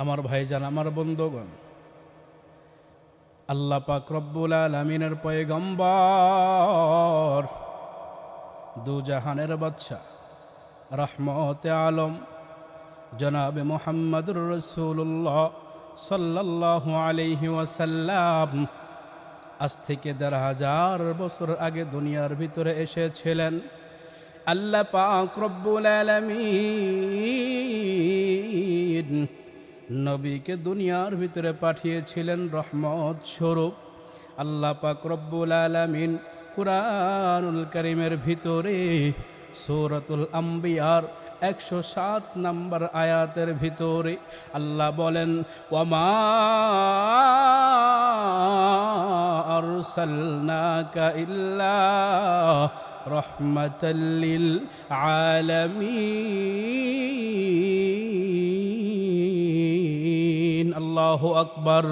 আমার ভাইজান, আমার বন্ধুগণ, আল্লাহ পাক রব্বুল আলমিনের পয়গম্বর দুজাহানের বাচ্চা রহমতে আলম, জনাবে মোহাম্মদুর রসুল্লাহ সাল্লাহ আলহি ওয়াসাল্লাম, আজ থেকে দেড় হাজার বছর আগে দুনিয়ার ভিতরে এসেছিলেন। আল্লাহ পাক রব্বুল আলমিন নবীকে দুনিয়ার ভিতরে পাঠিয়েছিলেন রহমত স্বরূপ। আল্লাহ পাক রব্বুল আলমিন কুরআনুল করিমের ভিতরে সৌরতুল আম্বিয়ার একশো সাত নম্বর আয়াতের ভিতরে আল্লাহ বলেন ওমা আরসালনাকা ইল্লা রহমাতাল্লিল আলামিন আল্লাহ আকবর।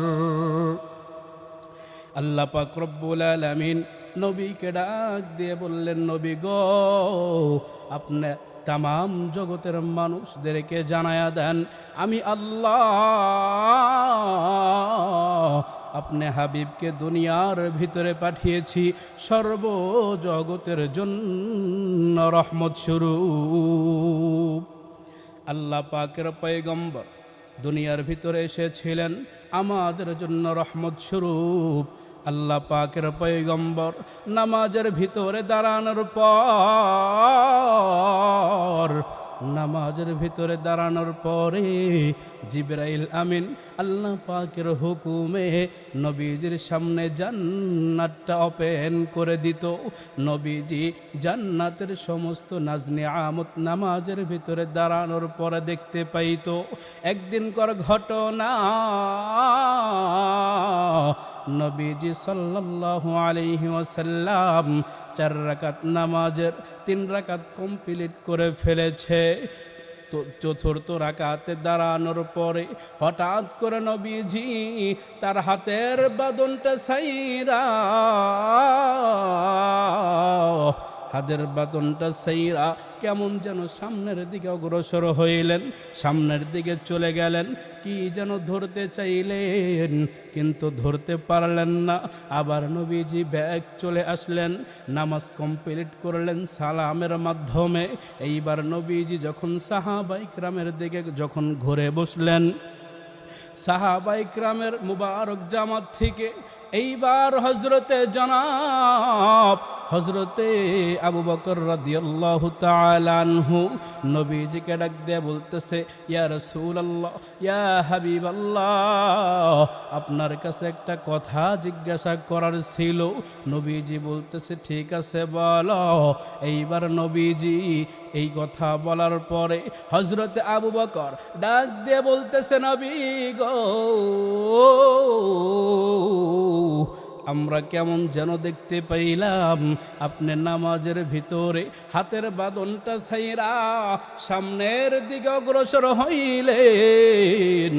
আল্লাহ পাক রব্বুল আলামিন নবীকে ডাক দিয়ে বললেন, নবী গো, আপনি তাম জগতের মানুষদেরকে জানায়া দেন। আমি আল্লাহ, আপনি হাবিবকে দুনিয়ার ভিতরে পাঠিয়েছি। সর্বজগতের জন্য রহমত স্বরূপ। আল্লাহ পাকের পয়গম্বর দুনিয়ার ভিতরে এসেছিলেন। আমাদের জন্য রহমত স্বরূপ। আল্লাহ পাকের পৈগম্বর নামাজের ভিতরে দাঁড়ানোর পর নামাজের ভিতরে দাঁড়ানোর পরে জিব্রাইল আমিন আল্লাহ পাকের হুকুমে নবীজির সামনে জান্নাতটা ওপেন করে দিত। নবীজি জান্নাতের সমস্ত নাজনি আমত নামাজের ভিতরে দাঁড়ানোর পরে দেখতে পাইত, একদিন কর ঘটনা নবীজি সাল্লাল্লাহু আলাইহি ওয়াসাল্লাম চার রাকাত নামাজের তিন রাকাত কমপ্লিট করে ফেলেছে। চতুর্থ রাকাতে দাঁড়ানোর পরে হঠাৎ করে নবীজি তার হাতের বাদনটা সাইরা হাতের বাদনটা সাইরা কেমন যেন সামনের দিকে অগ্রসর হইলেন, সামনের দিকে চলে গেলেন, কি যেন ধরতে চাইলেন, কিন্তু ধরতে পারলেন না। আবার নবীজি ব্যাগ চলে আসলেন, নামাজ কমপ্লিট করলেন সালামের মাধ্যমে। এইবার নবীজি যখন সাহাবাইকরামের দিকে যখন ঘুরে বসলেন সাহাবাইকরামের মুবারক জামাত থেকে এইবার হজরতে জনাব হজরতে আবু বকর রাদিয়াল্লাহু তাআলাহু নবীজিকে ডাক দিয়ে বলতেছে, ইয়া রাসূলুল্লাহ, ইয়া হাবিবাল্লাহ, আপনার কাছে একটা কথা জিজ্ঞাসা করার ছিল। নবীজি বলতেছে, ঠিক আছে, বলো। এইবার নবীজি এই কথা বলার পরে হজরতে আবু বকর ডাক দিয়ে বলতেছে, নবী গো। আমরা কেমন যেন দেখতে পাইলাম, আপনি নামাজের ভিতরে হাতের বাদনটা ছাইরা সামনের দিকে অগ্রসর হইলেন।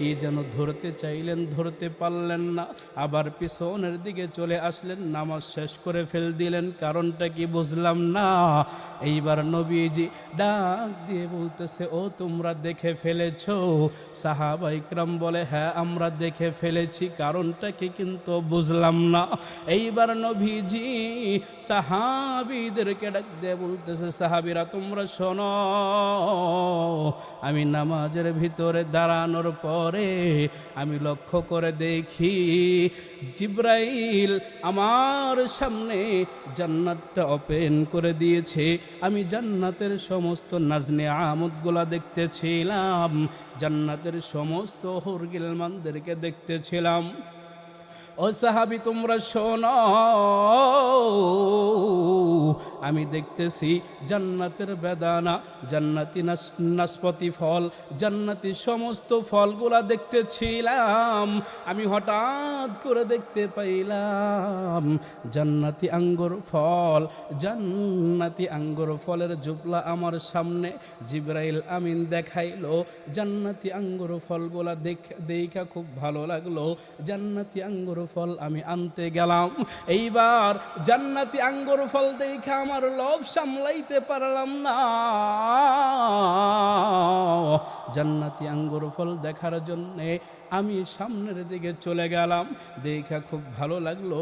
কি যেন ধরতে চাইলেন, ধরতে পারলেন না। আবার পিছনের দিকে চলে আসলেন, নামাজ শেষ করে ফেল দিলেন। কারণটা কি বুঝলাম না? এইবার নবীজি ডাক দিয়ে বলতেছে, ও, তোমরা দেখে ফেলেছ? সাহাবাইকরাম বলে হ্যাঁ আমরা দেখে ফেলেছি। কারণটা কি কিন্তু বুঝলাম না। এইবার নবীজি সাহাবিদেরকে ডাক দিয়ে বলতেছে, সাহাবিরা, তোমরা শোনো। আমি নামাজের ভিতরে দাঁড়ানোর পরে আমি লক্ষ্য করে দেখি জিব্রাইল আমার সামনে জান্নাতটা ওপেন করে দিয়েছে। আমি জান্নাতের সমস্ত নাজনে আমদগুলা দেখতেছিলাম, জান্নাতের সমস্ত হরগিলমানদেরকে দেখতেছিলাম। ও সাহাবি, তোমরা শোনো। আমি দেখতেছি জান্নাতের বেদানা, জান্নাতি নাশপাতি ফল, জান্নাতি সমস্ত ফলগুলা দেখতেছিলাম। আমি হঠাৎ করে দেখতে পাইলাম জান্নাতি আঙ্গুর ফল, জান্নাতি আঙ্গুর ফলের জুবলা আমার সামনে জিব্রাইল আমিন দেখাইলো। জান্নাতি আঙ্গুর ফলগুলা দেখ, দেখা খুব ভালো লাগল। জান্নাতি আঙ্গুর আঙ্গুর ফল আমি আনতে গেলাম। এইবার জান্নাতি আঙ্গুর ফল দেখে আমার লোভ সামলাইতে পারলাম না। জান্নাতি আঙ্গুর ফল দেখার জন্যে আমি সামনের দিকে চলে গেলাম। দেখা খুব ভালো লাগল,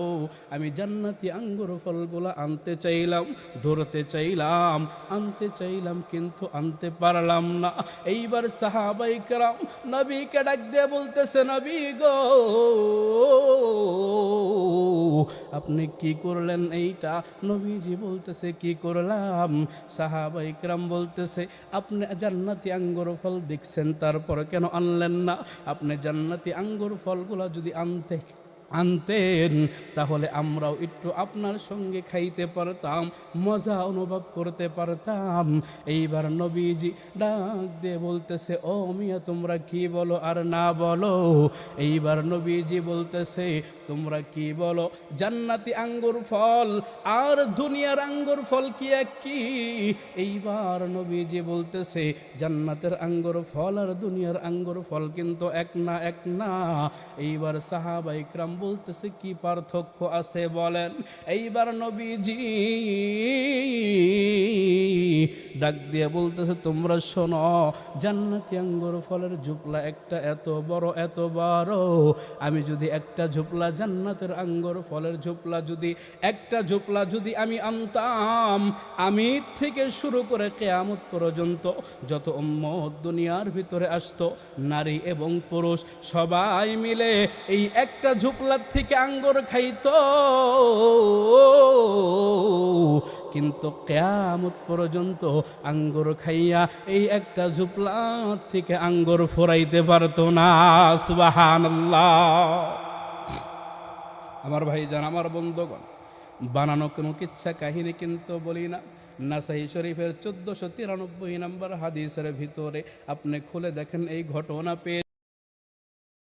আমি জান্নাতি আঙ্গুর ফলগুলো আনতে চাইলাম, ধরতে চাইলাম, আনতে চাইলাম কিন্তু আনতে পারলাম না। এইবার সাহাবাই কারাম নবীকে ডাক দিয়ে বলতেছে, নবী গো আপনি কি করলেন এইটা? নবীজি বলতেছে, কি করলাম? সাহাবাই ক্রাম বলতেছে, আপনি জান্নাতি আঙ্গুর ফল দেখছেন, তারপর কেন আনলেন না? আপনি জান্নাতি আঙ্গুর ফলগুলো যদি আনতে আনতেন, তাহলে আমরাও একটু আপনার সঙ্গে খাইতে পারতাম, মজা অনুভব করতে পারতাম। এইবার নবীজি ডাক দিয়ে বলতেছে, ও মিয়া, তোমরা কি বলো আর না বলো? এইবার নবীজি বলতেছে, তোমরা কি বলো? জান্নাতি আঙ্গুর ফল আর দুনিয়ার আঙ্গুর ফল কি এক কি এইবার নবীজি বলতেছে, জান্নাতের আঙ্গুর ফল আর দুনিয়ার আঙ্গুর ফল কিন্তু এক না এক না। এইবার সাহাবাই ক্রাম বলতেছে কি পার্থক্য আছে? বলেন এইবার নবীজি ডাক দিয়ে বলতেছে, তোমরা শোনো, জান্নাতি আঙ্গুর ফলের ঝুপলা একটা এত বড় এত বড়। আমি যদি একটা ঝুপলা, জান্নাতের আঙ্গুর ফলের ঝুপলা যদি, একটা ঝুপলা যদি আমি আনতাম, আমি থেকে শুরু করে কেয়ামত পর্যন্ত যত উম্মত দুনিয়ার ভিতরে আসতো, নারী এবং পুরুষ, সবাই মিলে এই একটা ঝুপলার থেকে আঙ্গুর খাইতো। কিন্তু কেয়ামত পর্যন্ত আঙ্গুর খাইয়া এই একটা ঝুপলা থেকে আঙ্গুর ফোরাইতে পারতো না, সুবহানাল্লাহ। আমার ভাইজান, আমার বন্ধুগণ, বানানো কোনো কিচ্ছা কাহিনী কিন্তু বলি না। নাসাই শরীফের চোদ্দশো তিরানব্বই নম্বর হাদিসের ভিতরে আপনি খুলে দেখেন এই ঘটনা পেয়ে